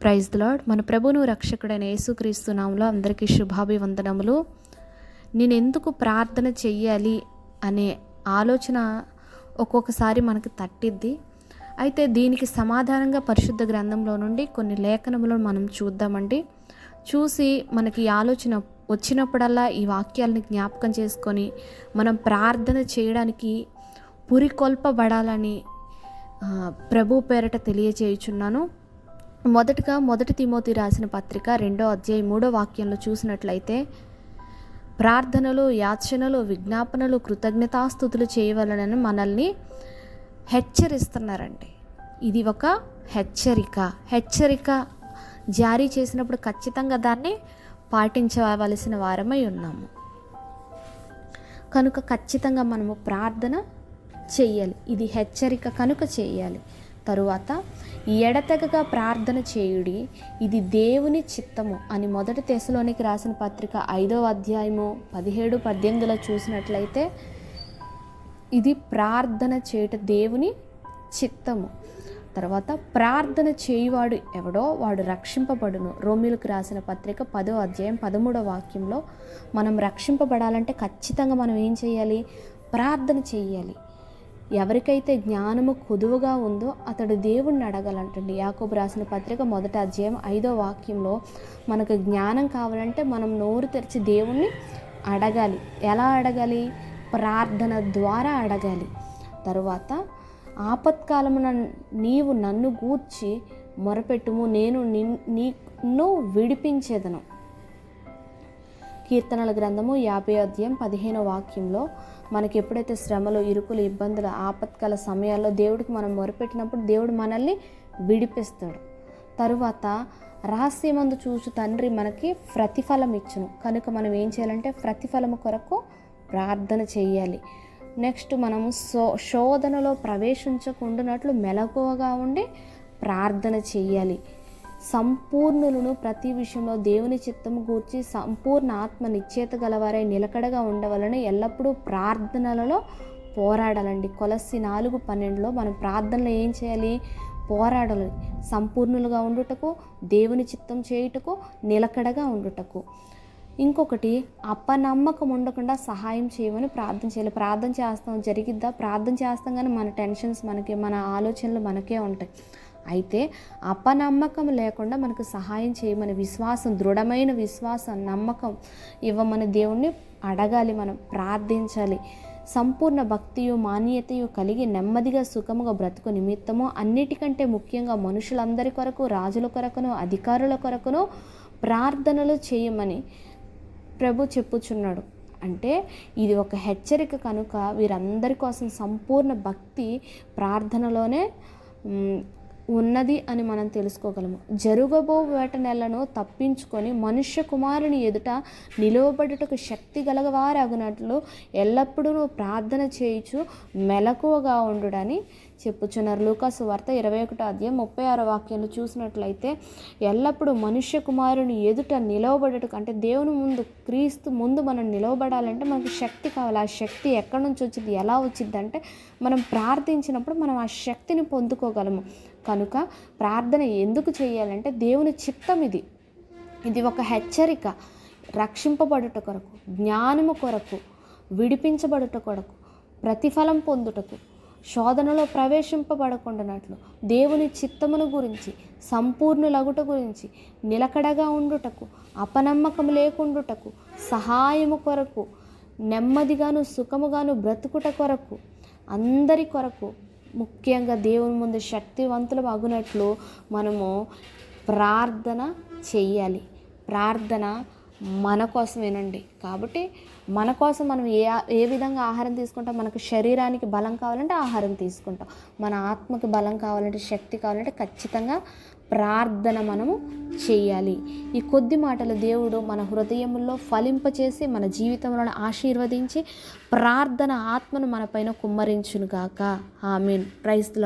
Praise lord మన ప్రభును రక్షకుడైన యేసుక్రీస్తు నామంలో అందరికీ శుభాభివందనములు. నేను ఎందుకు ప్రార్థన చెయ్యాలి అనే ఆలోచన ఒక్కొక్కసారి మనకు తట్టిద్ది. అయితే దీనికి సమాధానంగా పరిశుద్ధ గ్రంథంలో నుండి కొన్ని లేఖనములను మనం చూద్దామండి. చూసి మనకి ఆలోచన వచ్చినప్పుడల్లా ఈ వాక్యాలను జ్ఞాపకం చేసుకొని మనం ప్రార్థన చేయడానికి పురికొల్పబడాలని ప్రభు పేరట తెలియచేయుచున్నాను. మొదటగా మొదటి తిమోతి రాసిన పత్రిక రెండో అధ్యాయం మూడో వాక్యంలో చూసినట్లయితే ప్రార్థనలు యాచనలు విజ్ఞాపనలు కృతజ్ఞతాస్థుతులు చేయవలనని మనల్ని హెచ్చరిస్తున్నారండి. ఇది ఒక హెచ్చరిక. హెచ్చరిక జారీ చేసినప్పుడు ఖచ్చితంగా దాన్ని పాటించవలసిన వారమై ఉన్నాము. కనుక ఖచ్చితంగా మనము ప్రార్థన చెయ్యాలి ఇది హెచ్చరిక కనుక చేయాలి. తరువాత ఎడతెగక ప్రార్థన చేయుడి. ఇది దేవుని చిత్తము అని మొదటి తెశలోనికి రాసిన పత్రిక ఐదవ అధ్యాయము పదిహేడు పద్దెనిమిదిలో చూసినట్లయితే ఇది ప్రార్థన చేయుట దేవుని చిత్తము. తర్వాత ప్రార్థన చేయువాడు ఎవడో వాడు రక్షింపబడును. రోమిలకు రాసిన పత్రిక పదో అధ్యాయం పదమూడో వాక్యంలో మనం రక్షింపబడాలంటే ఖచ్చితంగా మనం ఏం చేయాలి? ప్రార్థన చేయాలి. ఎవరికైతే జ్ఞానము కొదువుగా ఉందో అతడు దేవుణ్ణి అడగాలంటండి. యాకోబు రాసిన పత్రిక మొదట అధ్యాయం ఐదో వాక్యంలో మనకు జ్ఞానం కావాలంటే మనం నోరు తెరిచి దేవుణ్ణి అడగాలి. ఎలా అడగాలి? ప్రార్థన ద్వారా అడగాలి. తరువాత ఆపత్కాలమున నీవు నన్ను గూర్చి మొరపెట్టుము నేను నిన్ను విడిపించేదను. కీర్తనల గ్రంథము యాభై అధ్యాయం పదిహేనో వాక్యంలో మనకి ఎప్పుడైతే శ్రమలు ఇరుకులు ఇబ్బందులు ఆపత్కాల సమయాల్లో దేవుడికి మనం మొరపెట్టినప్పుడు దేవుడు మనల్ని విడిపిస్తాడు. తరువాత రహస్యమందు చూచు తండ్రి మనకి ప్రతిఫలం ఇచ్చును. కనుక మనం ఏం చేయాలంటే ప్రతిఫలము కొరకు ప్రార్థన చేయాలి. నెక్స్ట్ మనము సో శోధనలో ప్రవేశించకుండానట్లు మెలకువగా ఉండి ప్రార్థన చేయాలి. సంపూర్ణులను ప్రతి విషయంలో దేవుని చిత్తము గూర్చి సంపూర్ణ ఆత్మ నిశ్చేత గలవారై నిలకడగా ఉండవలని ఎల్లప్పుడూ ప్రార్థనలలో పోరాడాలండి. కొలసి నాలుగు పన్నెండులో మనం ప్రార్థనలో ఏం చేయాలి? పోరాడాలి. సంపూర్ణులుగా ఉండుటకు దేవుని చిత్తం చేయుటకు నిలకడగా ఉండుటకు. ఇంకొకటి అపనమ్మకం ఉండకుండా సహాయం చేయమని ప్రార్థన చేయాలి. ప్రార్థన చేస్తాం జరిగిద్దా? ప్రార్థన చేస్తాం కానీ మన టెన్షన్స్ మనకి మన ఆలోచనలు మనకే ఉంటాయి. అయితే అపనమ్మకం లేకుండా మనకు సహాయం చేయమని విశ్వాసం దృఢమైన విశ్వాసం నమ్మకం ఇవ్వమని దేవుణ్ణి అడగాలి మనం ప్రార్థించాలి. సంపూర్ణ భక్తియు మాన్యతయు కలిగి నెమ్మదిగా సుఖముగా బ్రతుకు నిమిత్తము అన్నిటికంటే ముఖ్యంగా మనుషులందరి కొరకు రాజుల కొరకును అధికారుల కొరకును ప్రార్థనలు చేయమని ప్రభు చెప్పుచున్నాడు. అంటే ఇది ఒక హెచ్చరిక కనుక వీరందరి కోసం సంపూర్ణ భక్తి ప్రార్థనలోనే ఉన్నది అని మనం తెలుసుకోగలము. జరుగబో వేట నెలను తప్పించుకొని మనుష్య కుమారుని ఎదుట నిలువబడుటకు శక్తి గలగవారగినట్లు ఎల్లప్పుడూ ప్రార్థన చేయుచు మెలకువగా ఉండుడని చెప్పుచున్నారు. లూకాసు వార్త ఇరవై ఒకటో అధ్యాయం ముప్పై ఆరో వాక్యాన్ని చూసినట్లయితే ఎల్లప్పుడూ మనుష్య కుమారుని ఎదుట నిలవబడుటకు అంటే దేవుని ముందు క్రీస్తు ముందు మనం నిలవబడాలంటే మనకు శక్తి కావాలి. ఆ శక్తి ఎక్కడి నుంచి వచ్చింది ఎలా వచ్చింది అంటే మనం ప్రార్థించినప్పుడు మనం ఆ శక్తిని పొందుకోగలము. కనుక ప్రార్థన ఎందుకు చేయాలంటే దేవుని చిత్తం ఇది. ఇది ఒక హెచ్చరిక. రక్షింపబడుట కొరకు జ్ఞానము కొరకు విడిపించబడుట కొరకు ప్రతిఫలం పొందుటకు శోధనలో ప్రవేశింపబడకుండానట్లు దేవుని చిత్తమును గురించి సంపూర్ణులగుట గురించి నిలకడగా ఉండుటకు అపనమ్మకం లేకుండుటకు సహాయము కొరకు నెమ్మదిగాను సుఖముగాను బ్రతుకుట కొరకు అందరి కొరకు ముఖ్యంగా దేవుని ముందు శక్తివంతులు అగునట్లు మనము ప్రార్థన చెయ్యాలి. ప్రార్థన మన కోసమేనండి. కాబట్టి మన కోసం మనం ఏ ఏ విధంగా ఆహారం తీసుకుంటాం? మనకు శరీరానికి బలం కావాలంటే ఆహారం తీసుకుంటాం. మన ఆత్మకి బలం కావాలంటే శక్తి కావాలంటే ఖచ్చితంగా ప్రార్థన మనము చేయాలి. ఈ కొద్ది మాటలు దేవుడు మన హృదయంలో ఫలింపచేసి మన జీవితంలో ఆశీర్వదించి ప్రార్థన ఆత్మను మన పైన కుమ్మరించునుగాక ఆమెన్. ప్రైజ్